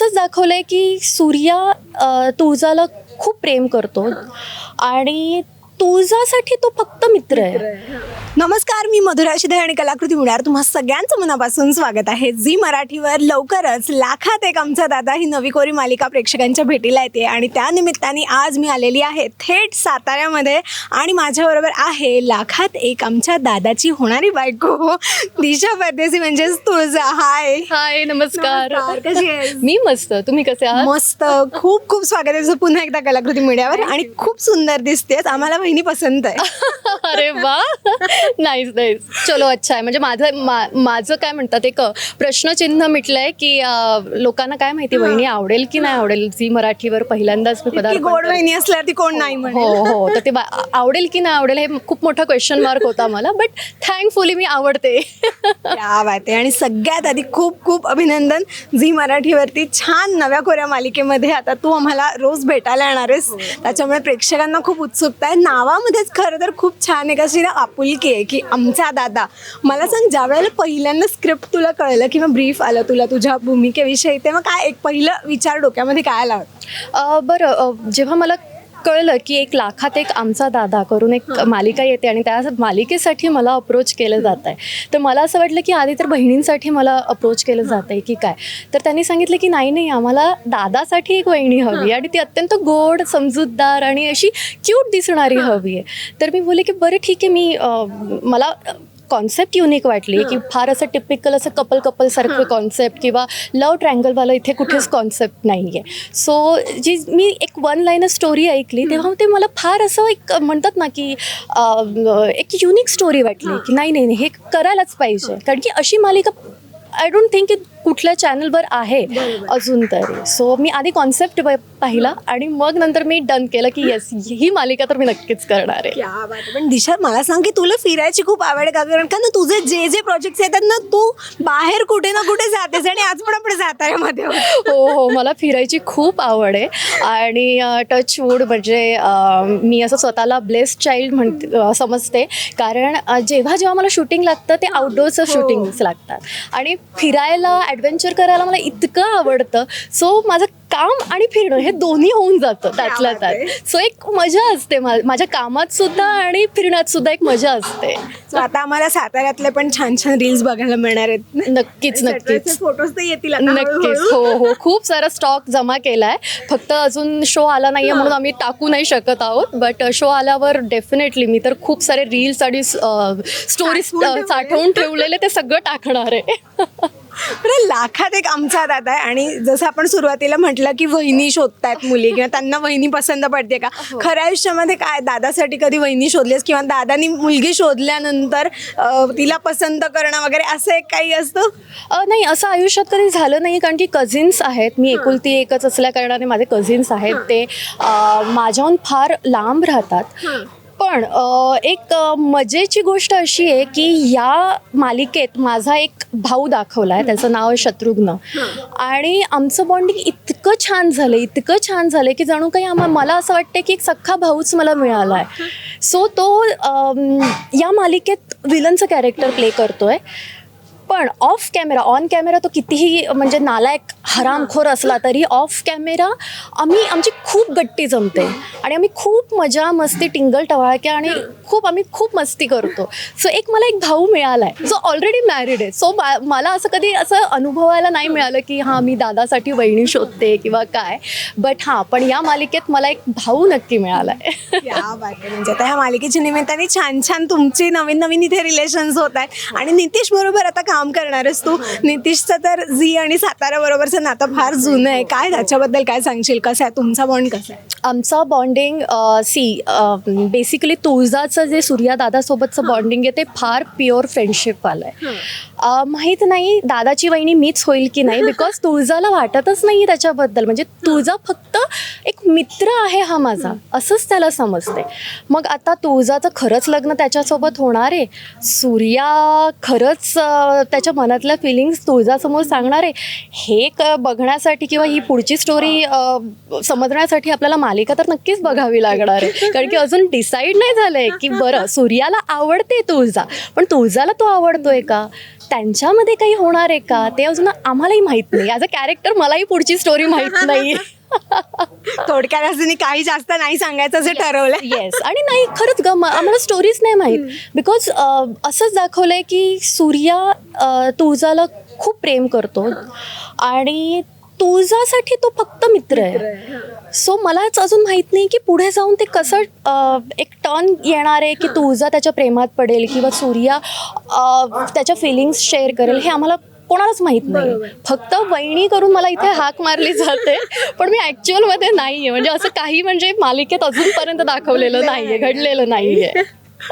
असंच दाखवलंय की सूर्या तुळजाला खूप प्रेम करतो. आणि तुळजासाठी तो फक्त मित्र आहे. नमस्कार मी मधुरा शिधे आणि कलाकृती मुळार तुम्हा सगळ्यांचं मनापासून स्वागत आहे. झी मराठीवर लवकरच लाखात एक आमचा दादा ही नवी कोरी मालिका प्रेक्षकांच्या भेटीला येते आणि त्या निमित्ताने आज मी आलेली आहे थेट साताऱ्यामध्ये आणि माझ्याबरोबर आहे लाखात एक आमच्या दादाची होणारी बायको. दिशा परदेसी म्हणजेच तुळजा. हाय हाय नमस्कार. नमस्कार, कशी आहेस? मी मस्त. तुम्ही कसे आहात? मस्त. खूप खूप स्वागत आहे तुझं पुन्हा एकदा कलाकृती मीडियावर आणि खूप सुंदर दिसतेस. आम्हाला बहिणी पसंत आहे. अरे वा. नाईस नाईस चलो अच्छा आहे. म्हणजे माझं मा- माझं काय म्हणतात एक प्रश्नचिन्ह मिटलंय की अं, लोकांना काय माहिती वहिनी आवडेल की नाही आवडेल? झी मराठीवर पहिल्यांदाच मी इतकी गोड. बहिणी असल्या ती कोण नाही हो म्हणे. हो तर ते बा- आवडेल की नाही आवडेल हे खूप मोठा क्वेश्चन मार्क होता मला बट थँकफुली मी आवडते. आणि सगळ्यात आधी खूप खूप अभिनंदन झी मराठीवरती छान नव्या कोऱ्या मालिकेमध्ये आता तू आम्हाला रोज भेटायला येणार आहेस. त्याच्यामुळे प्रेक्षकांना खूप उत्सुकता आहे. नावामध्येच खरं तर खूप छान एक अशी ना आपुलकी आहे की आमचा दादा मला सांग ज्या वेळेला पहिल्यांदा स्क्रिप्ट तुला कळलं किंवा ब्रीफ आलं तुला तुझ्या भूमिकेविषयी तेव्हा काय एक पहिलं विचार डोक्यामध्ये काय आला होता? बरं जेव्हा मला कळलं की एक लाखात एक आमचा दादा करून एक मालिका येते आणि त्या मालिकेसाठी मला अप्रोच केलं जात आहे तर मला असं वाटलं की आधी तर बहिणींसाठी मला अप्रोच केलं जात आहे की काय? तर त्यांनी सांगितलं की नाही नाही आम्हाला दादासाठी एक वहिनी हवी आणि ती अत्यंत गोड समजूतदार आणि अशी क्यूट दिसणारी हवी आहे. तर मी बोलले की बरं ठीक आहे मी मला कॉन्सेप्ट युनिक वाटली की फार असं टिपिकल असं कपल कपल सारखं कॉन्सेप्ट किंवा लव ट्रँगलवालं इथे कुठेच कॉन्सेप्ट नाही आहे सो जी मी एक वन लाईन स्टोरी ऐकली तेव्हा ते मला फार असं एक म्हणतात ना की एक युनिक स्टोरी वाटली की नाही नाही नाही, हे करायलाच पाहिजे. कारण की अशी मालिका आय डोंट थिंक की कुठल्या चॅनलवर आहे? अजून तरी. सो मी आधी कॉन्सेप्ट पाहिला आणि मग नंतर मी डन केलं की येस ही मालिका तर मी नक्कीच करणार आहे. क्या बात आहे. पण दिशा मला सांग की तुला फिरायची खूप आवड आहे का? कारण का ना तुझे जे जे प्रोजेक्ट येतात ना तू बाहेर कुठे ना कुठे जातेस आणि आज पण आपण साताऱ्यामध्ये आहोत. हो हो. मला फिरायची खूप आवड आहे. आणि टच वूड म्हणजे मी असं स्वतःला ब्लेस्ड चाइल्ड म्हणते अ, समजते. कारण जेव्हा जेव्हा मला शूटिंग लागतं ते आउटडोअरचं शूटिंग्स लागतात. आणि फिरायला ॲडव्हेंचर करायला मला इतकं आवडतं. सो माझं काम आणि फिरणं हे दोन्ही होऊन जातं त्यातल्या. त्यात. सो एक मजा असते माझ्या कामात सुद्धा आणि फिरण्यात सुद्धा एक मजा असते. आता आम्हाला साताऱ्यातले पण छान छान रील्स बघायला मिळणार आहेत. नक्कीच नक्कीच. फोटोज तर येतील नक्कीच. हो हो. खूप सारा स्टॉक जमा केलाय. फक्त अजून शो आला नाहीये म्हणून आम्ही टाकू नाही शकत आहोत. बट शो आल्यावर डेफिनेटली मी तर खूप सारे रील्स आणि स्टोरीज. साठवून ठेवलेले ते सगळं टाकणार आहे. बरं, लाखात एक आमचा दादा आहे आणि जसं आपण सुरुवातीला म्हटलं की वहिनी शोधतायत मुली किंवा त्यांना वहिनी पसंत पडते का? खऱ्या आयुष्यामध्ये काय दादासाठी कधी वहिनी शोधलीस? किंवा दादानी मुलगी शोधल्यानंतर अं, तिला पसंत करणं वगैरे असं एक काही असतं? अ, नाही असं आयुष्यात कधी झालं नाही कारण की कझिन्स आहेत. मी एकुलती एकच असल्या कारणाने माझे कझिन्स आहेत. ते अ, माझ्याहून फार लांब राहतात. पण एक मजेची गोष्ट अशी आहे की या मालिकेत माझा एक भाऊ दाखवला आहे त्याचं नाव आहे शत्रुघ्न. आणि आमचं बॉन्डिंग इतकं छान झालं इतकं छान झालं की जणू काही आम्हा मला असं वाटतं की एक सख्खा भाऊच मला मिळाला आहे सो तो या मालिकेत विलनचं कॅरेक्टर प्ले करतो आहे पण ऑफ कॅमेरा ऑन कॅमेरा तो कितीही म्हणजे नालायक हरामखोर असला तरी ऑफ कॅमेरा आम्ही आमची खूप गट्टी जमते. आणि आम्ही खूप मजा मस्ती टिंगल टवाळक्या आणि खूप आम्ही खूप मस्ती करतो. सो एक मला एक भाऊ मिळाला आहे जो ऑलरेडी मॅरिड आहे सो मला असं कधी असं अनुभवायला नाही मिळालं की हां मी दादासाठी वहिनी शोधते किंवा काय. बट हां पण या मालिकेत मला एक भाऊ नक्की मिळाला आहे. म्हणजे आता ह्या मालिकेच्या निमित्ताने छान छान तुमचे नवीन नवीन इथे रिलेशन्स होत आहेत. आणि नितीश बरोबर आता काम करणार आहेस तू. नितीशचं तर झी आणि सातारा बरोबरचं नातं फार जुनं आहे. काय त्याच्याबद्दल काय सांगशील? कसं आहे? तुमचा बॉन्ड कसा आहे? आमचा बॉन्डिंग सी बेसिकली तुळजाचं जे सूर्या दादासोबतचं बॉन्डिंग आहे ते फार प्युअर फ्रेंडशिपवालं आहे. माहीत नाही दादाची वहिनी मीच होईल की नाही बिकॉज तुळजाला वाटतच नाही त्याच्याबद्दल. म्हणजे तुळजा फक्त एक मित्र आहे हा माझा. असंच त्याला समजते मग आता तुळजाचं खरंच लग्न त्याच्यासोबत होणार आहे. सूर्या खरंच त्याच्या मनातल्या फिलिंग्स तुळजासमोर सांगणार आहे. हे क बघण्यासाठी किंवा ही पुढची स्टोरी समजण्यासाठी आपल्याला मालिका तर नक्कीच बघावी लागणार आहे. कारण की अजून डिसाईड नाही झालंय की बरं सूर्याला आवडते तुळजा. पण तुळजाला तो आवडतोय का? त्यांच्यामध्ये काही होणार आहे का? ते अजून आम्हालाही माहीत नाही. ॲज अ कॅरेक्टर मलाही पुढची स्टोरी माहीत नाही. थोडक्यात असं काही जास्त नाही सांगायचं असं ठरवलंय. येस आणि नाही खरंच ग आम्हाला स्टोरीज नाही माहीत. बिकॉज असंच दाखवलं आहे की सूर्या तुळजाला खूप प्रेम करतो. आणि तुळजासाठी तो फक्त मित्र आहे. सो मलाच अजून माहीत नाही की पुढे जाऊन ते कसं एक टर्न येणार आहे की तुळजा त्याच्या प्रेमात पडेल किंवा सूर्या त्याच्या फिलिंग्स शेअर करेल हे आम्हाला कोणालाच माहीत नाही. फक्त वहिनी करून मला इथे हाक मारली जाते. पण मी ॲक्च्युअलमध्ये नाही आहे म्हणजे असं काही म्हणजे मालिकेत अजूनपर्यंत दाखवलेलं नाही आहे घडलेलं नाही आहे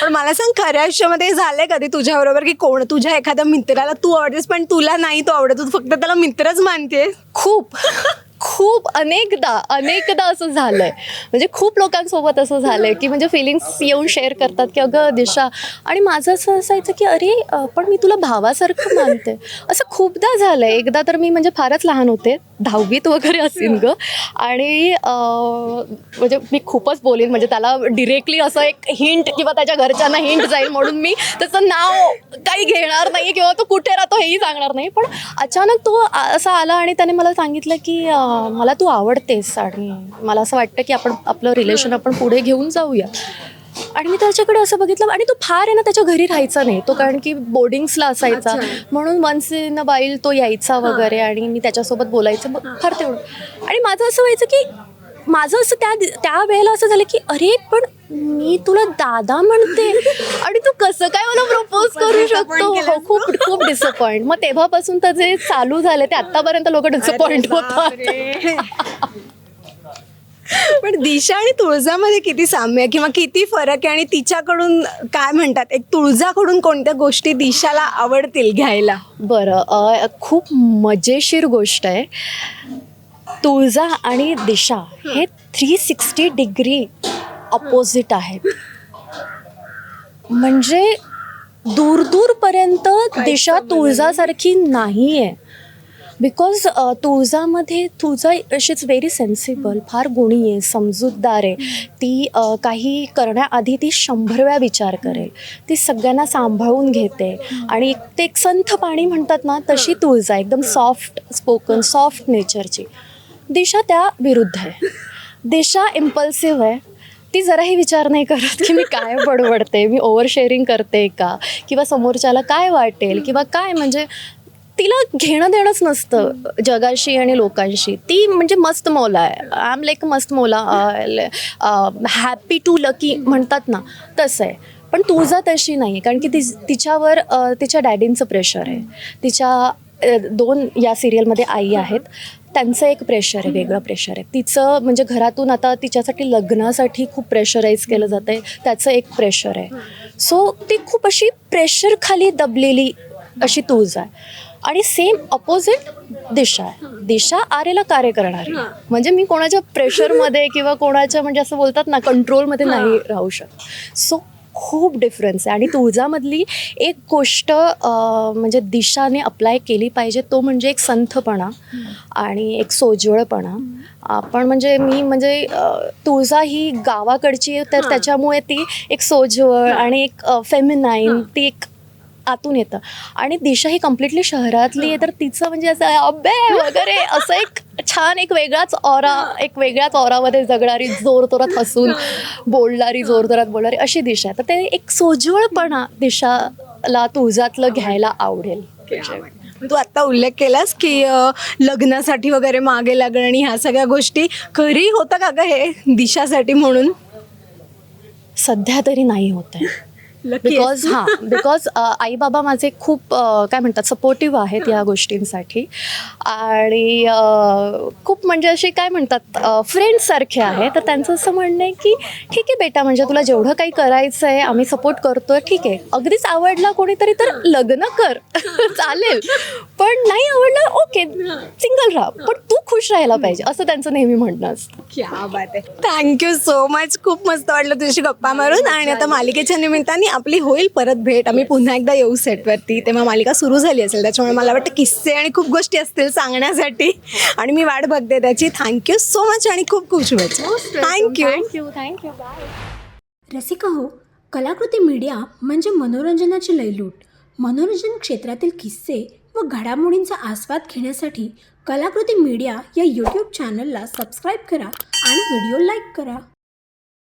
पण मला सांग खऱ्या आयुष्यामध्ये झालंय कधी तुझ्या बरोबर की कोण तुझ्या एखाद्या मित्राला तू आवडतेस पण तुला नाही तो आवडत तू फक्त त्याला मित्रच मानते खूप. खूप अनेकदा अनेकदा असं झालंय. म्हणजे खूप लोकांसोबत असं झालंय की म्हणजे फिलिंग्स येऊन शेअर करतात की अगं दिशा. आणि माझं असं असायचं की अरे पण मी तुला भावासारखं मानते. असं खूपदा झालंय. एकदा तर मी म्हणजे फारच लहान होते. दहावीत वगैरे असेल ग. आणि म्हणजे मी खूपच बोलेन. म्हणजे त्याला डिरेक्टली असं एक हिंट किंवा त्याच्या घरच्यांना हिंट जाईल म्हणून मी त्याचं नाव काही घेणार नाही किंवा तो कुठे राहतो हेही सांगणार नाही. पण अचानक तो असा आला आणि त्याने मला सांगितलं की मला तू आवडतेस आणि मला असं वाटतं की आपण आपलं रिलेशन आपण पुढे घेऊन जाऊया. आणि मी त्याच्याकडे असं बघितलं आणि तो फार आहे ना त्याच्या घरी राहायचा नाही. तो कारण की बोर्डिंग्सला असायचा. म्हणून वन्स इन अ वाईल तो यायचा वगैरे आणि मी त्याच्यासोबत बोलायचं. मग फार तेवढं. आणि माझं असं व्हायचं की माझं असं त्या त्या वेळेला असं झालं की अरे पण मी तुला दादा म्हणते. आणि तू कसं काय मला प्रपोज करू शकतो? हो खूप खूप डिसअपॉइंट मग तेव्हापासून तर जे चालू झाले ते आतापर्यंत लोक डिसअपॉइंट होतात. पण दिशा आणि तुळजामध्ये किती साम्य आहे किंवा किती फरक आहे? आणि तिच्याकडून काय म्हणतात? एक तुळजाकडून कोणत्या गोष्टी दिशाला आवडतील घ्यायला? बरं खूप मजेशीर गोष्ट आहे. तुळजा आणि दिशा हे थ्री सिक्स्टी डिग्री अपोजिट आहेत. म्हणजे दूर दूरपर्यंत दिशा तुळजासारखी नाही आहे because तुळजामध्ये Tulja she is very sensible फार गुणी आहे समजूतदार आहे. ती काही करण्याआधी ती शंभर वेळा विचार करेल. ती सगळ्यांना सांभाळून घेते. आणि एक- ते एक संथ पाणी म्हणतात ना तशी तुळजा एकदम सॉफ्ट स्पोकन सॉफ्ट नेचरची दिशा त्या विरुद्ध आहे. दिशा इम्पल्सिव्ह आहे. ती जराही विचार नाही करत की मी काय बडबडते मी ओव्हर शेअरिंग करते का? किंवा समोरच्याला काय वाटेल? किंवा काय? म्हणजे तिला घेणं देणंच नसतं जगाशी आणि लोकांशी. ती म्हणजे मस्त मौला आहे. आय एम लाईक मस्त मौला हॅपी टू लकी म्हणतात ना तसं आहे. पण तुझा तशी नाही आहे कारण की ती तिच्यावर तिच्या डॅडींचं प्रेशर आहे. तिच्या दोन या सिरियलमध्ये आई आहेत. त्यांचं एक प्रेशर आहे वेगळं प्रेशर आहे. तिचं म्हणजे घरातून आता तिच्यासाठी लग्नासाठी खूप प्रेशराईज केलं जातं आहे त्याचं एक प्रेशर आहे. सो ती खूप अशी प्रेशर खाली दबलेली अशी तुळज आहे. आणि सेम अपोजिट दिशा आहे. दिशा आरेला कार्य करणारी म्हणजे मी कोणाच्या प्रेशरमध्ये किंवा कोणाच्या म्हणजे असं बोलतात ना कंट्रोलमध्ये नाही राहू शकत. सो खूप डिफरन्स आहे. आणि तुळजामधली एक गोष्ट म्हणजे दिशाने अप्लाय केली पाहिजे तो म्हणजे एक संथपणा आणि एक सोज्वळपणा. आपण म्हणजे मी म्हणजे तुळजा ही गावाकडची आहे, तर त्याच्यामुळे ती एक सोज्वळ आणि एक फेमिनाईन ती एक आतून येतं. आणि दिशा ही कम्प्लिटली शहरातली आहे तर तिचं म्हणजे असं अबे वगैरे असं एक छान एक वेगळाच ऑरा एक वेगळ्याच ऑरामध्ये जगणारी जोरतोरात हसून बोलणारी जोरतोरात बोलणारी अशी दिशा आहे. तर ते एक सोज्वळपणा दिशाला तुळजातलं घ्यायला आवडेल. तू आत्ता उल्लेख केलास की लग्नासाठी वगैरे मागे लागणं आणि ह्या सगळ्या गोष्टी खरी होतं का ग हे दिशासाठी म्हणून? सध्या तरी नाही होत आहे. बिकॉज हां बिकॉज आई बाबा माझे खूप काय म्हणतात सपोर्टिव्ह आहेत या गोष्टींसाठी. आणि खूप म्हणजे असे काय म्हणतात फ्रेंड्ससारखे आहेत. तर त्यांचं असं म्हणणं आहे की ठीक आहे बेटा म्हणजे तुला जेवढं काही करायचं आहे आम्ही सपोर्ट करतोय ठीक आहे. अगदीच आवडला कोणीतरी तर लग्न कर. चालेल. पण नाही आवडलं ओके सिंगल राहा. पण तू खुश राहायला पाहिजे असं त्यांचं नेहमी म्हणणं असतं. क्या बात आहे. थँक्यू सो मच खूप मस्त वाटलं तुझ्याशी गप्पा मारून. आणि आता मालिकेच्या निमित्ताने आपली होईल परत भेट. आम्ही पुन्हा एकदा येऊ सेटवरती. तेव्हा मालिका सुरू झाली असेल. त्याच्यामुळे मला वाटतं किस्से आणि खूप गोष्टी असतील सांगण्यासाठी. आणि मी वाट बघते त्याची. थँक्यू सो मच आणि खूप खूप शुभेच्छा. Thank you thank you thank you bye Rasika हो कलाकृती मीडिया म्हणजे मनोरंजनाची लयलूट. मनोरंजन क्षेत्रातील किस्से व घडामोडींचा आस्वाद घेण्यासाठी कलाकृती मीडिया या यूट्यूब चॅनलला सबस्क्राईब करा आणि व्हिडिओ लाईक करा.